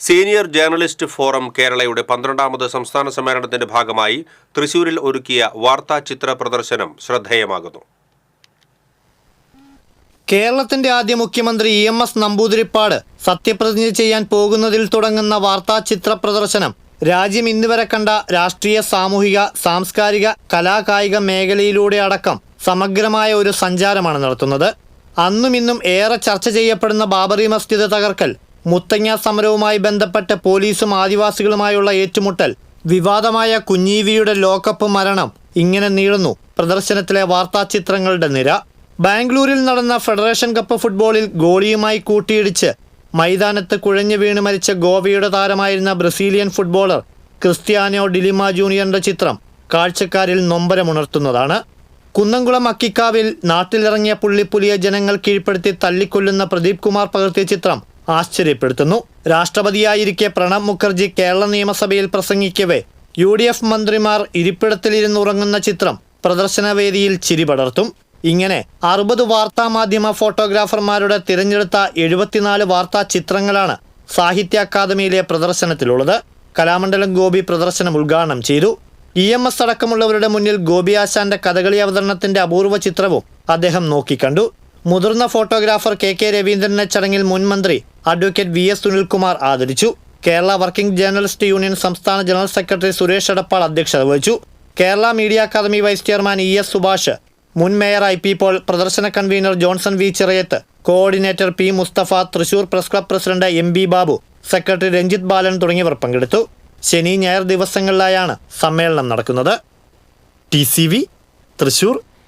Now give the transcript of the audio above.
Senior journalist forum കേരളയുടെ പന്ത്രണ്ടാമത് സംസ്ഥാന സമ്മേളനത്തിന്റെ ഭാഗമായി തൃശൂരിൽ ഒരുക്കിയ വാർത്താ ചിത്ര പ്രദർശനം ശ്രദ്ധേയമാകുന്നു. കേരളത്തിന്റെ ആദ്യ മുഖ്യമന്ത്രി ഇ എം എസ് നമ്പൂതിരിപ്പാട് സത്യപ്രതിജ്ഞ ചെയ്യാൻ പോകുന്നതിൽ തുടങ്ങുന്ന വാർത്താ ചിത്ര പ്രദർശനം രാജ്യം ഇന്നുവരെ കണ്ട രാഷ്ട്രീയ സാമൂഹിക സാംസ്കാരിക കലാകായിക മേഖലയിലൂടെ അടക്കം സമഗ്രമായ ഒരു സഞ്ചാരമാണ് നടത്തുന്നത്. അന്നും ഇന്നും ഏറെ ചർച്ച ചെയ്യപ്പെടുന്ന ബാബറി മസ്ജിദ് തകർക്കൽ മുത്തങ്ങ സമരവുമായി ബന്ധപ്പെട്ട് പോലീസും ആദിവാസികളുമായുള്ള ഏറ്റുമുട്ടൽ വിവാദമായ കുഞ്ഞീവിയുടെ ലോക്കപ്പ് മരണം ഇങ്ങനെ നീളുന്നു. പ്രദർശനത്തിലെ വാർത്താചിത്രങ്ങളുടെ നിര. ബാംഗ്ലൂരിൽ നടന്ന ഫെഡറേഷൻ കപ്പ് ഫുട്ബോളിൽ ഗോളിയുമായി കൂട്ടിയിടിച്ച് മൈതാനത്ത് കുഴഞ്ഞു വീണ് മരിച്ച ഗോവയുടെ താരമായിരുന്ന Brazilian footballer Cristiano de Lima ജൂനിയറിന്റെ ചിത്രം കാഴ്ചക്കാരിൽ നൊമ്പരമുണർത്തുന്നതാണ്. കുന്നംകുളം അക്കിക്കാവിൽ നാട്ടിലിറങ്ങിയ പുള്ളിപ്പുലിയെ ജനങ്ങൾ കീഴ്പ്പെടുത്തി തല്ലിക്കൊല്ലുന്ന പ്രദീപ് കുമാർ പകർത്തിയ ചിത്രം ആശ്ചര്യപ്പെടുത്തുന്നു. രാഷ്ട്രപതിയായിരിക്കെ പ്രണബ് മുഖർജി കേരള നിയമസഭയിൽ പ്രസംഗിക്കവേ. യു ഡി എഫ് മന്ത്രിമാർ ഇരിപ്പിടത്തിലിരുന്നുറങ്ങുന്ന ചിത്രം പ്രദർശനവേദിയിൽ ചിരി പടർത്തും. ഇങ്ങനെ അറുപത് വാർത്താ മാധ്യമ ഫോട്ടോഗ്രാഫർമാരുടെ തിരഞ്ഞെടുത്ത എഴുപത്തിനാല് വാർത്താ ചിത്രങ്ങളാണ് സാഹിത്യ അക്കാദമിയിലെ പ്രദർശനത്തിലുള്ളത്. കലാമണ്ഡലം ഗോപി പ്രദർശനം ഉദ്ഘാടനം ചെയ്തു. ഇ എം എസ് അടക്കമുള്ളവരുടെ മുന്നിൽ ഗോപി ആശാന്റെ കഥകളി അവതരണത്തിന്റെ അപൂർവ ചിത്രവും അദ്ദേഹം നോക്കിക്കണ്ടു. മുതിർന്ന ഫോട്ടോഗ്രാഫർ കെ കെ രവീന്ദ്രനെ ചടങ്ങിൽ മുൻ മന്ത്രി അഡ്വക്കേറ്റ് വി എസ് സുനിൽകുമാർ ആദരിച്ചു. കേരള വർക്കിംഗ് ജേർണലിസ്റ്റ് യൂണിയൻ സംസ്ഥാന ജനറൽ സെക്രട്ടറി സുരേഷ് എടപ്പാൾ അധ്യക്ഷത വഹിച്ചു. Kerala media academy vice chairman E S Subhash മുൻ മേയർ ഐ പി പോൾ പ്രദർശന convener Johnson V Chirayath coordinator P Mustafa Thrissur press club president M B Babu secretary Ranjith Balan തുടങ്ങിയവർ പങ്കെടുത്തു. ശനി ഞായർ ദിവസങ്ങളിലായാണ് സമ്മേളനം നടക്കുന്നത്. T C V Thrissur